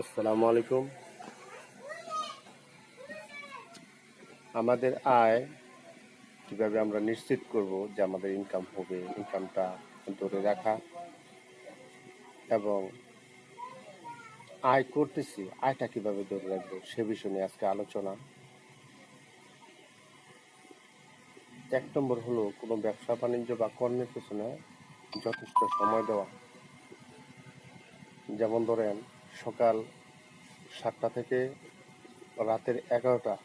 আসসালামু আলাইকুম। আমাদের আয় কীভাবে আমরা নিশ্চিত করব যে আমাদের ইনকাম হবে ইনকামটা ধরে রাখা এবং আয় করতেছি, আয়টা কীভাবে ধরে রাখব সে বিষয় নিয়ে আজকে আলোচনা। এক নম্বর হলো, কোনো ব্যবসা বাণিজ্য বা কর্মের পেছনে যথেষ্ট সময় দেওয়া। যেমন ধরেন, সকাল সাতটা থেকে রাতের এগারোটা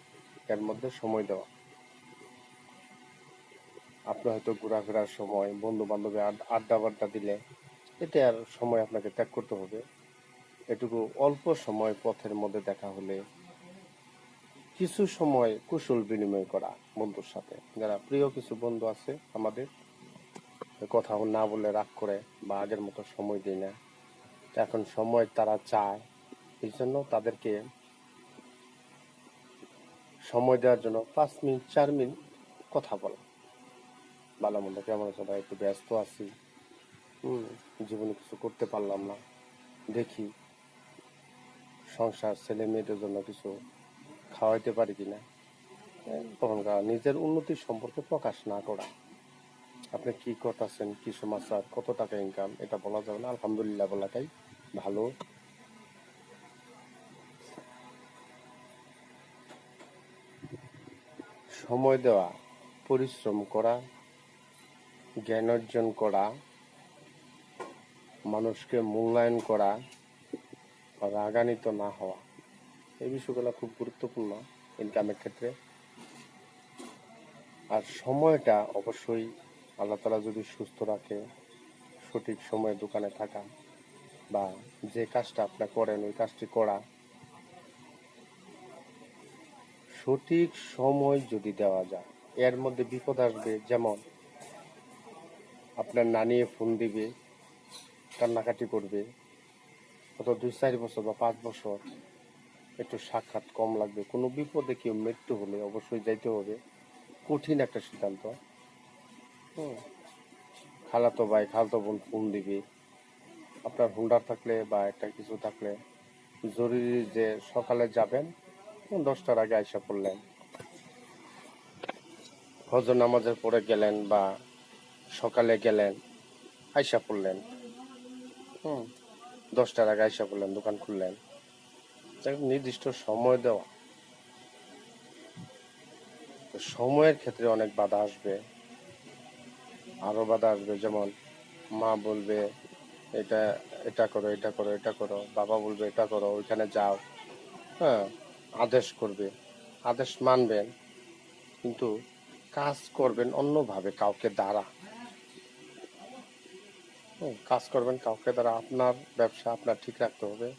এর মধ্যে সময় দেওয়া। আপনি হয়তো ঘোরাফেরার সময় বন্ধু বান্ধবী আড্ডা বাড্ডা দিলে এটা আর সময় আপনাকে ত্যাগ করতে হবে। এটুকু অল্প সময় পথের মধ্যে দেখা হলে কিছু সময় কুশল বিনিময় করা বন্ধুর সাথে। যারা প্রিয় কিছু বন্ধু আছে আমাদের, কথা না বলে রাগ করে বা আগের মতো সময় দেয় না। এখন সময় তারা চায় এই জন্য তাদেরকে সময় দেওয়ার জন্য পাঁচ মিনিট, চার মিনিট কথা বলা। ভালো মন্দ কেমন আছে ভাই? একটু ব্যস্ত আছি। হুম, জীবনে কিছু করতে পারলাম না। দেখি সংসার, ছেলে মেয়েদের জন্য কিছু খাওয়াইতে পারি কিনা। তখনকার নিজের উন্নতির সম্পর্কে প্রকাশ না করা। আপনি কি করতেছেন, কি সমাচার, কত টাকা ইনকাম এটা বলা যাবে না। আলহামদুলিল্লাহ বলাটাই ভালো। সময় দেওয়া, পরিশ্রম করা, জ্ঞান অর্জন করা, মানুষকে মূল্যায়ন করা রাগান্বিত না হওয়া, এই বিষয়গুলো খুব গুরুত্বপূর্ণ ইনকামের ক্ষেত্রে। আর সময়টা অবশ্যই আল্লাহ তালা যদি সুস্থ রাখে, সঠিক সময়ে দোকানে থাকা বা যে কাজটা আপনার করেন, ওই কাজটি করা সঠিক সময় যদি দেওয়া যায়, এর মধ্যে বিপদ আসবে। যেমন, আপনার নানিয়ে ফোন দিবে, কান্নাকাটি করবে কত দুই চার বছর বা পাঁচ বছর একটু সাক্ষাৎ কম লাগবে। কোনো বিপদে কেউ মৃত্যু হলে অবশ্যই যাইতে হবে। কঠিন একটা সিদ্ধান্ত। খালাতো ভাই, খালাতো বোন ফোন দিবে। আপনার হুন্ডার থাকলে বা একটা কিছু থাকলে জরুরি যে সকালে যাবেন দশটার আগে আইসা পড়লেন। হজর নামাজের পরে গেলেন বা সকালে গেলেন, আইসা পড়লেন। হুম, দশটার আগে আইসা পড়লেন, দোকান খুললেন। নির্দিষ্ট সময় দেওয়া। সময়ের ক্ষেত্রে অনেক বাধা আসবে। আরও বাধা আসবে, যেমন মা বলবে, এটা এটা করো এটা করো এটা করো। বাবা বলবে, এটা করো, ওইখানে যাও। হ্যাঁ আদেশ করবে, আদেশ মানবেন, কিন্তু কাজ করবেন অন্যভাবে কাউকে দ্বারা। কাজ করবেন কাউকে দ্বারা, আপনার ব্যবসা আপনার ঠিক রাখতে হবে।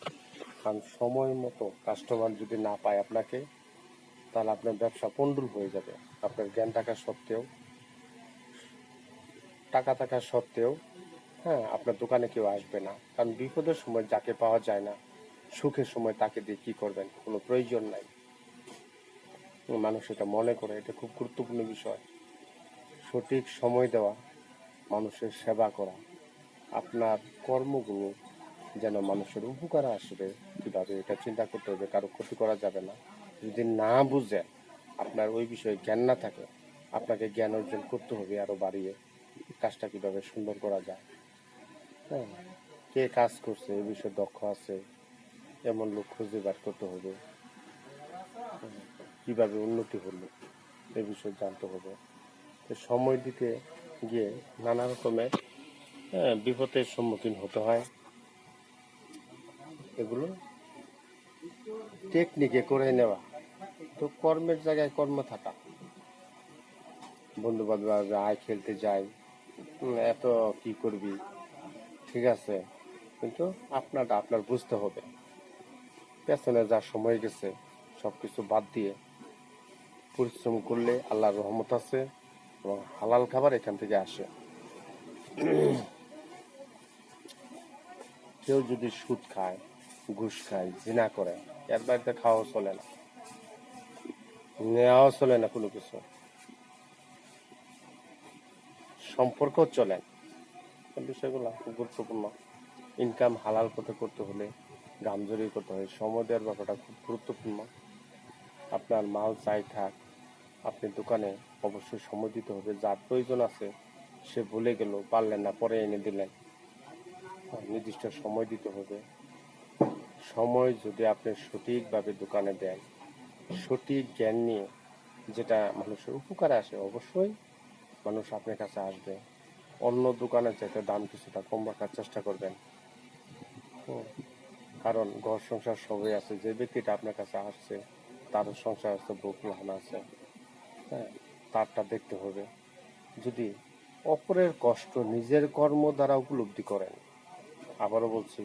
কারণ সময় মতো কাস্টমার যদি না পায় আপনাকে, তাহলে আপনার ব্যবসা পন্ডুল হয়ে যাবে। আপনার জ্ঞান থাকা সত্ত্বেও, টাকা থাকা সত্ত্বেও হ্যাঁ আপনার দোকানে কেউ আসবে না। কারণ বিপদের সময় যাকে পাওয়া যায় না। সুখের সময় তাকে দিয়ে কি করবেন? কোনো প্রয়োজন নাই। মানুষ এটা মনে করে, এটা খুব গুরুত্বপূর্ণ বিষয়। সঠিক সময় দেওয়া, মানুষের সেবা করা, আপনার কর্মগুলো যেন মানুষের উপকার আসবে কীভাবে, এটা চিন্তা করতে হবে, কারও ক্ষতি করা যাবে না। যদি না বুঝে আপনার ওই বিষয়ে জ্ঞান না থাকে, আপনাকে জ্ঞান অর্জন করতে হবে আরও বাড়িয়ে, কাজটা কীভাবে সুন্দর করা যায়। হ্যাঁ কে কাজ করছে এই বিষয়ে দক্ষ আছে এমন লোক খুঁজে বার করতে হবে। কীভাবে উন্নতি হলো এ বিষয়ে জানতে হবে। সময় দিতে গিয়ে নানা রকমের হ্যাঁ, বিপদের সম্মুখীন হতে হয়। এগুলো টেকনিকে করে নেওয়া। তো কর্মের জায়গায় কর্ম থাকা। বন্ধু বান্ধব আয় খেলতে যাই। এত কি করবি? ঠিক আছে। কিন্তু আপনারটা আপনার বুঝতে হবে। পেছনে যা সময় গেছে, সবকিছু বাদ দিয়ে পরিশ্রম করলে আল্লাহর রহমত আছে এবং হালাল খাবার এখান থেকে আসে। কেউ যদি সুদ খায়, ঘুষ খায়, জিনা করে, এর বাড়িতে খাওয়া চলে না। নেওয়াও চলে না কোনো কিছু। সম্পর্ক চলে বিষয়গুলো খুব গুরুত্বপূর্ণ। ইনকাম হালাল পথে করতে হলে গামজরি করতে হয়। সময় দেওয়ার ব্যাপারটা খুব গুরুত্বপূর্ণ। আপনার মাল চাই থাক, আপনি দোকানে অবশ্যই সময় দিতে হবে। যার প্রয়োজন আছে, সে ভুলে গেল, পারলেন না, পরে এনে দিলেন। নির্দিষ্ট সময় দিতে হবে। সময় যদি আপনি সঠিকভাবে দোকানে দেন, সঠিক জ্ঞান নিয়ে যেটা মানুষের উপকারে আসে, অবশ্যই মানুষ আপনার কাছে আসবে। অন্য দোকানে চাইতে দাম কিছুটা কম রাখার চেষ্টা করবেন। কারণ ঘর সংসার সবই আছে, যে ব্যক্তিটা আপনার কাছে আসছে তারও সংসার আছে বুক লাহান আছে। হ্যাঁ তারটা দেখতে হবে। যদি অপরের কষ্ট নিজের কর্ম দ্বারা উপলব্ধি করেন, আবারও বলছি,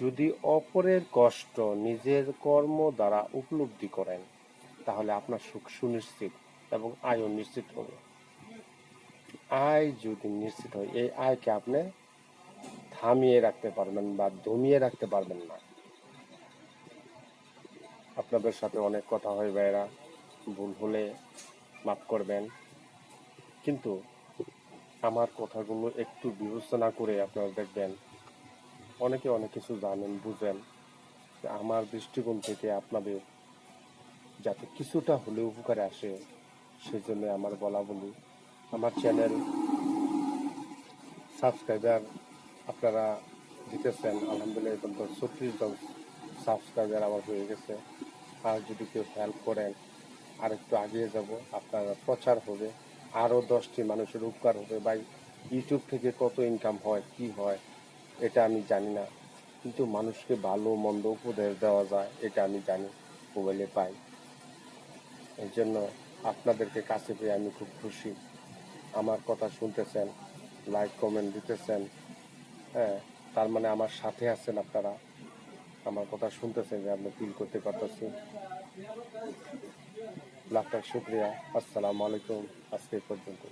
যদি অপরের কষ্ট নিজের কর্ম দ্বারা উপলব্ধি করেন, তাহলে আপনার সুখ সুনিশ্চিত এবং আয়ও নিশ্চিত হবে। আয় যদি নিশ্চিত হয়, এই আয়কে আপনি থামিয়ে রাখতে পারবেন বা দমিয়ে রাখতে পারবেন না। আপনাদের সাথে অনেক কথা হয় ভাইরা ভুল হলে মাফ করবেন। কিন্তু আমার কথাগুলো একটু বিবেচনা করে আপনারা দেখবেন, অনেকে অনেক কিছু জানেন, বুঝেন। আমার দৃষ্টিকোণ থেকে আপনাদের যাতে কিছুটা হলে উপকারে আসে, সেজন্য আমার বলা বলি আমার চ্যানেল সাবস্ক্রাইবার আপনারা দিতেছেন, আলহামদুলিল্লাহ এখন তো ছত্রিশ জন সাবস্ক্রাইবার আমার হয়ে গেছে। আর যদি কেউ হেল্প করেন আর একটু আগিয়ে যাব, আপনারা প্রচার হবে আরও দশটি মানুষের উপকার হবে। ভাই ইউটিউব থেকে কত ইনকাম হয়, কি হয়, এটা আমি জানি না। কিন্তু মানুষকে ভালো, মন্দ উপদেশ দেওয়া যায়, এটা আমি জানি, মোবাইলে পাই। এই জন্য আপনাদেরকে কাছে পেয়ে আমি খুব খুশি। আমার কথা শুনতেছেন লাইক কমেন্ট দিতেছেন। হ্যাঁ তার মানে আমার সাথে আছেন আপনারা। আমার কথা শুনতেছেন যে আপনি ফিল করতে পারতেছি লাখ লাখ শুক্রিয়া। আসসালামু আলাইকুম, আজকে পর্যন্ত